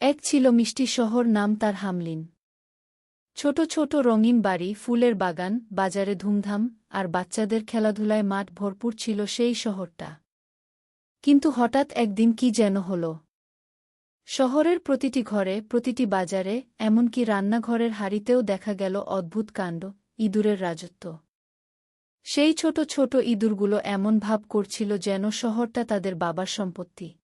এক ছিল মিষ্টি শহর নাম তার হামলিন। ছোট ছোট রঙিন বাড়ি, ফুলের বাগান, বাজারে ধুমধাম, আর বাচ্চাদের খেলাধুলায় মাঠ ভরপুর ছিল সেই শহরটা। কিন্তু হঠাৎ একদিন কি যেন হল। শহরের প্রতিটি ঘরে, প্রতিটি বাজারে, এমনকি রান্নাঘরের হাড়িতেও দেখা গেল অদ্ভুত কাণ্ড, ইঁদুরের রাজত্ব। সেই ছোট ছোট ইঁদুরগুলো এমন ভাব করছিল যেন শহরটা তাদের বাবার সম্পত্তি।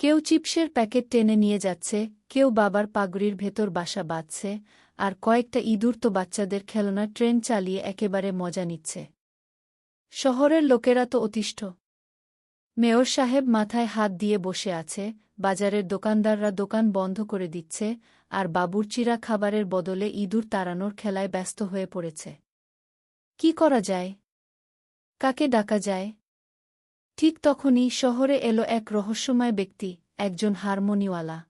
কেউ চিপসের প্যাকেট টেনে নিয়ে যাচ্ছে, কেউ বাবার পাগড়ির ভেতর বাসা বাঁধছে, আর কয়েকটা ইঁদুর তো বাচ্চাদের খেলনা ট্রেন চালিয়ে একেবারে মজা নিচ্ছে। শহরের লোকেরা তো অতিষ্ঠ। মেয়র সাহেব মাথায় হাত দিয়ে বসে আছে, বাজারের দোকানদাররা দোকান বন্ধ করে দিচ্ছে, আর বাবুরচিরা খাবারের বদলে ইঁদুর তাড়ানোর খেলায় ব্যস্ত হয়ে পড়েছে। কি করা যায়? কাকে ডাকা যায়? ঠিক তখনই শহরে এলো এক রহস্যময় ব্যক্তি, একজন হারমোনিওয়ালা।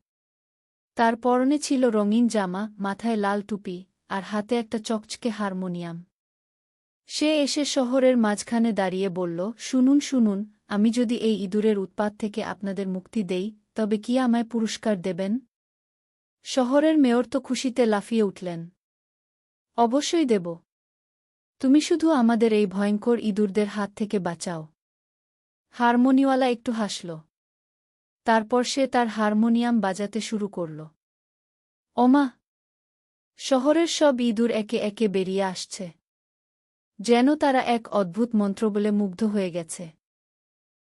তার পরনে ছিল রঙিন জামা, মাথায় লাল টুপি, আর হাতে একটা চকচকে হারমোনিয়াম। সে এসে শহরের মাঝখানে দাঁড়িয়ে বলল, শুনুন শুনুন, আমি যদি এই ইঁদুরের উৎপাত থেকে আপনাদের মুক্তি দেই, তবে কি আমায় পুরস্কার দেবেন? শহরের মেয়র তো খুশিতে লাফিয়ে উঠলেন। অবশ্যই দেব। তুমি শুধু আমাদের এই ভয়ঙ্কর ইঁদুরদের হাত থেকে বাঁচাও। হারমোনিওয়ালা একটু হাসল। তারপর সে তার হারমোনিয়াম বাজাতে শুরু করল। ওমা, শহরের সব ইঁদুর একে একে বেরিয়ে আসছে। যেন তারা এক অদ্ভুত মন্ত্র বলে মুগ্ধ হয়ে গেছে।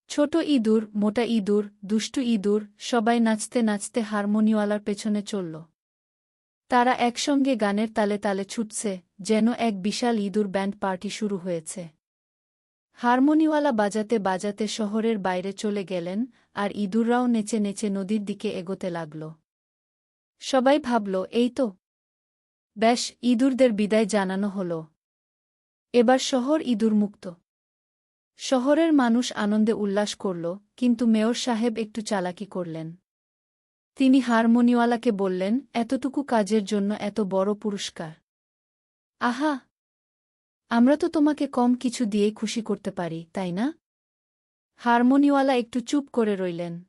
ছোট ইঁদুর, মোটা ইঁদুর, দুষ্টু ইঁদুর সবাই নাচতে নাচতে হারমোনিওয়ালার পেছনে চলল। তারা একসঙ্গে গানের তালে তালে ছুটছে, যেন এক বিশাল ইঁদুর ব্যান্ড পার্টি শুরু হয়েছে। হারমোনিওয়ালা বাজাতে বাজাতে শহরের বাইরে চলে গেলেন আর ইঁদুররাও নেচে নেচে নদীর দিকে এগোতে লাগল। সবাই ভাবল, এই তো। ব্যাস, ইঁদুরদের বিদায় জানানো হল। এবার শহর ইঁদুর মুক্ত শহরের মানুষ আনন্দে উল্লাস করল, কিন্তু মেয়র সাহেব একটু চালাকি করলেন। তিনি হারমোনিওয়ালাকে বললেন, এতটুকু কাজের জন্য এত বড় পুরস্কার। আহা আমরা তো তোমাকে কম কিছু দিয়েই খুশি করতে পারি, তাই না? হারমোনিওয়ালা একটু চুপ করে রইলেন।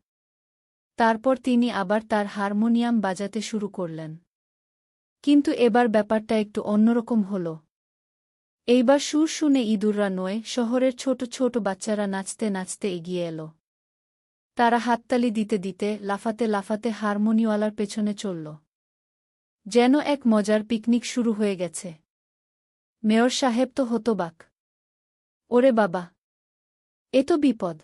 তারপর তিনি আবার তার হারমোনিয়াম বাজাতে শুরু করলেন। কিন্তু এবার ব্যাপারটা একটু অন্যরকম হল। এইবার সুর শুনে ইঁদুররা নয়, শহরের ছোট ছোট বাচ্চারা নাচতে নাচতে এগিয়ে এলো। তারা হাততালি দিতে দিতে, লাফাতে লাফাতে হারমোনিওয়ালার পেছনে চলল। যেন এক মজার পিকনিক শুরু হয়ে গেছে। মেয়র সাহেব তো হতবাক। ওরে বাবা, এ তো বিপদ।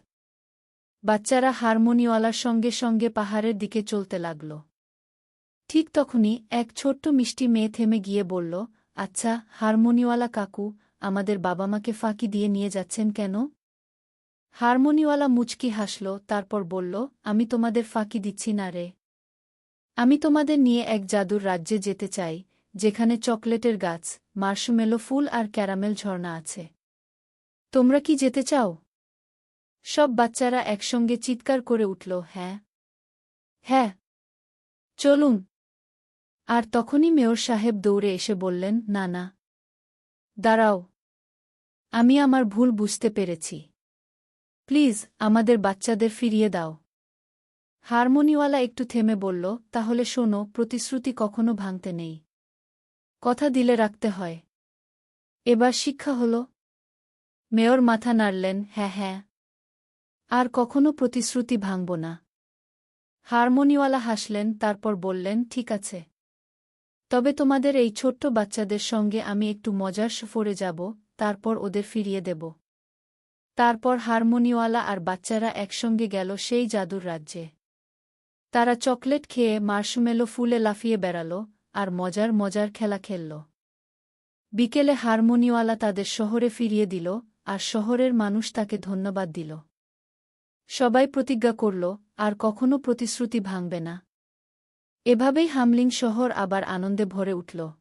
বাচ্চারা হারমোনিওয়ালার সঙ্গে সঙ্গে পাহাড়ের দিকে চলতে লাগল। ঠিক তখনই এক ছোট্ট মিষ্টি মেয়ে থেমে গিয়ে বলল আচ্ছা হারমোনিওয়ালা কাকু, আমাদের বাবা মাকে ফাঁকি দিয়ে নিয়ে যাচ্ছেন কেন? হারমোনিওয়ালা মুচকি হাসল, তারপর বলল, আমি তোমাদের ফাঁকি দিচ্ছি না রে। আমি তোমাদের নিয়ে এক জাদুর রাজ্যে যেতে চাই। যেখানে চকলেটের গাছ, মার্শমেলো ফুল আর ক্যারামেল ঝর্ণা আছে। তোমরা কি যেতে চাও? সব বাচ্চারা একসঙ্গে চিৎকার করে উঠল হ্যাঁ। হ্যাঁ। চলুন। আর তখনই মেয়র সাহেব দৌড়ে এসে বললেন, না না। দাঁড়াও। আমি আমার ভুল বুঝতে পেরেছি। প্লিজ, আমাদের বাচ্চাদের ফিরিয়ে দাও। হারমোনিওয়ালা একটু থেমে বলল, তাহলে শোনো, প্রতিশ্রুতি কখনো ভাঙতে নেই। কথা দিলে রাখতে হয়। এবার শিক্ষা হল। মেয়র মাথা নাড়লেন হ্যাঁ হ্যাঁ। আর কখনো প্রতিশ্রুতি ভাঙব না। হারমোনিওয়ালা হাসলেন, তারপর বললেন, ঠিক আছে। তবে তোমাদের এই ছোট্ট বাচ্চাদের সঙ্গে আমি একটু মজার সফরে যাব, তারপর ওদের ফিরিয়ে দেব। তারপর হারমোনিওয়ালা আর বাচ্চারা একসঙ্গে গেল সেই জাদুর রাজ্যে। তারা চকলেট খেয়ে মার্শমেলো ফুলে লাফিয়ে বেড়াল আর মজার মজার খেলা খেলল। বিকেলে হারমোনিওয়ালা তাদের শহরে ফিরিয়ে দিল আর শহরের মানুষ তাকে ধন্যবাদ দিল। সবাই প্রতিজ্ঞা করল, আর কখনো প্রতিশ্রুতি ভাঙবে না। এভাবেই হামলিং শহর আবার আনন্দে ভরে উঠল।